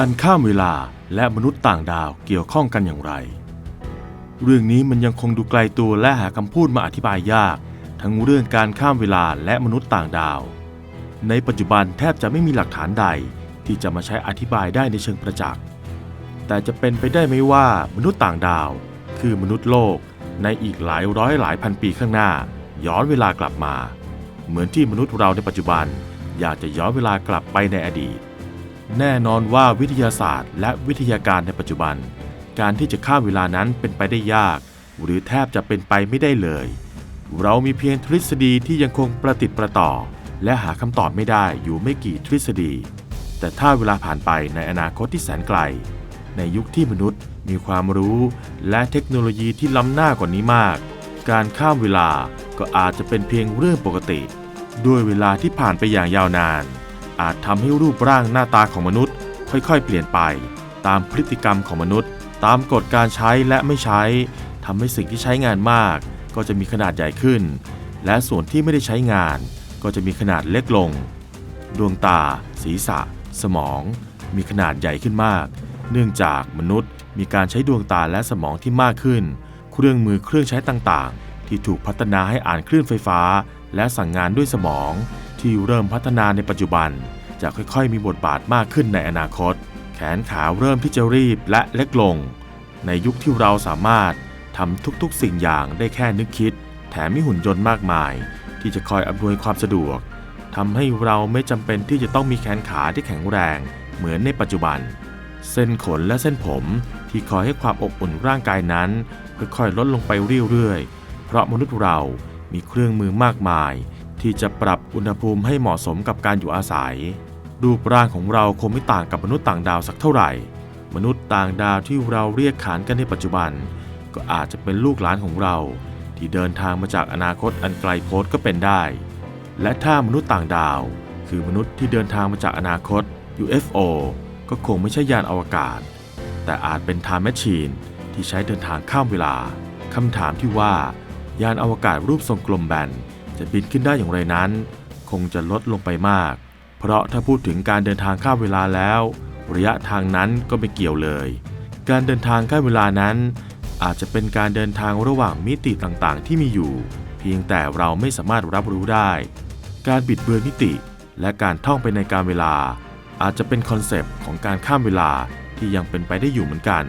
การข้ามเวลาและมนุษย์ต่างดาวเกี่ยวข้องกันอย่างไร เรื่องนี้มันยังคงดูไกลตัวและหาคำพูดมาอธิบายยาก ทั้งเรื่องการข้ามเวลาและมนุษย์ต่างดาว ในปัจจุบันแทบจะไม่มีหลักฐานใดที่จะมาใช้อธิบายได้ในเชิงประจักษ์ แต่จะเป็นไปได้ไหมว่ามนุษย์ต่างดาว คือมนุษย์โลกในอีกหลายร้อยหลายพันปีข้างหน้า ย้อนเวลากลับมา เหมือนที่มนุษย์เราในปัจจุบัน อยากจะย้อนเวลากลับไปในอดีต แน่นอนว่าวิทยาศาสตร์ และวิทยาการในปัจจุบัน การที่จะข้ามเวลานั้นเป็นไปได้ยาก หรือแทบจะเป็นไปไม่ได้เลย เรามีเพียงทฤษฎีที่ยังคงประติดประต่อ และหาคำตอบไม่ได้อยู่ไม่กี่ทฤษฎี แต่ถ้าเวลาผ่านไปในอนาคตที่แสนไกล ในยุคที่มนุษย์มีความรู้และเทคโนโลยีที่ล้ำหน้ากว่านี้มาก การข้ามเวลาก็อาจจะเป็นเพียงเรื่องปกติ ด้วยเวลาที่ผ่านไปอย่างยาวนาน อาจทำให้รูปร่างหน้าตาของมนุษย์ ค่อยๆ เปลี่ยนไป ตามพฤติกรรมของมนุษย์ ตามกฎการใช้และไม่ใช้ทำให้สิ่งที่ใช้งานมาก ก็จะมีขนาดใหญ่ขึ้น และส่วนที่ไม่ได้ใช้งาน ก็จะมีขนาดเล็กลง ดวงตา ศีรษะ สมอง มีขนาดใหญ่ขึ้นมาก เนื่องจากมนุษย์มีการใช้ดวงตาและสมองที่มากขึ้น เครื่องมือเครื่องใช้ต่างๆ ที่ถูกพัฒนาให้อ่านคลื่นไฟฟ้า และสั่งงานด้วยสมอง ที่เริ่มพัฒนาในปัจจุบัน จะค่อยๆ มีบทบาทมากขึ้นในอนาคต แขนขาเริ่มที่จะรีบและเล็กลง ในยุคที่เราสามารถทำทุกๆ สิ่งอย่างได้แค่นึกคิด แถมมีหุ่นยนต์มากมาย ที่จะคอยอำนวยความสะดวกทำให้เราไม่จำเป็นที่จะต้องมีแขนขาที่แข็งแรงเหมือนในปัจจุบัน เส้นขนและเส้นผมที่คอยให้ความอบอุ่นร่างกายนั้นค่อยๆลดลงไปเรื่อยๆ เพราะมนุษย์เรามีเครื่องมือมากมาย ที่จะปรับอุณหภูมิให้เหมาะสมกับการอยู่อาศัย รูปร่างของเราคงไม่ต่างกับมนุษย์ต่างดาวสักเท่าไหร่ มนุษย์ต่างดาวที่เราเรียกขานกันในปัจจุบัน ก็อาจจะเป็นลูกหลานของเรา ที่เดินทางมาจากอนาคตอันไกลโพ้นก็เป็นได้ และถ้ามนุษย์ต่างดาว คือมนุษย์ที่เดินทางมาจากอนาคต UFO ก็คงไม่ใช่ยานอวกาศ แต่อาจเป็นไทม์แมชชีนที่ใช้เดินทางข้ามเวลาคำถามที่ว่ายานอวกาศรูปทรงกลมแบน จะบินขึ้นได้อย่างไรนั้น คงจะลดลงไปมาก เพราะถ้าพูดถึงการเดินทางข้ามเวลาแล้ว ระยะทางนั้นก็ไม่เกี่ยวเลย การเดินทางข้ามเวลานั้น อาจจะเป็นการเดินทางระหว่างมิติต่างๆ ที่มีอยู่ เพียงแต่เราไม่สามารถรับรู้ได้ การบิดเบือนมิติ และการท่องไปในการเวลา อาจจะเป็นคอนเซปต์ของการข้ามเวลาที่ยังเป็นไปได้อยู่เหมือนกัน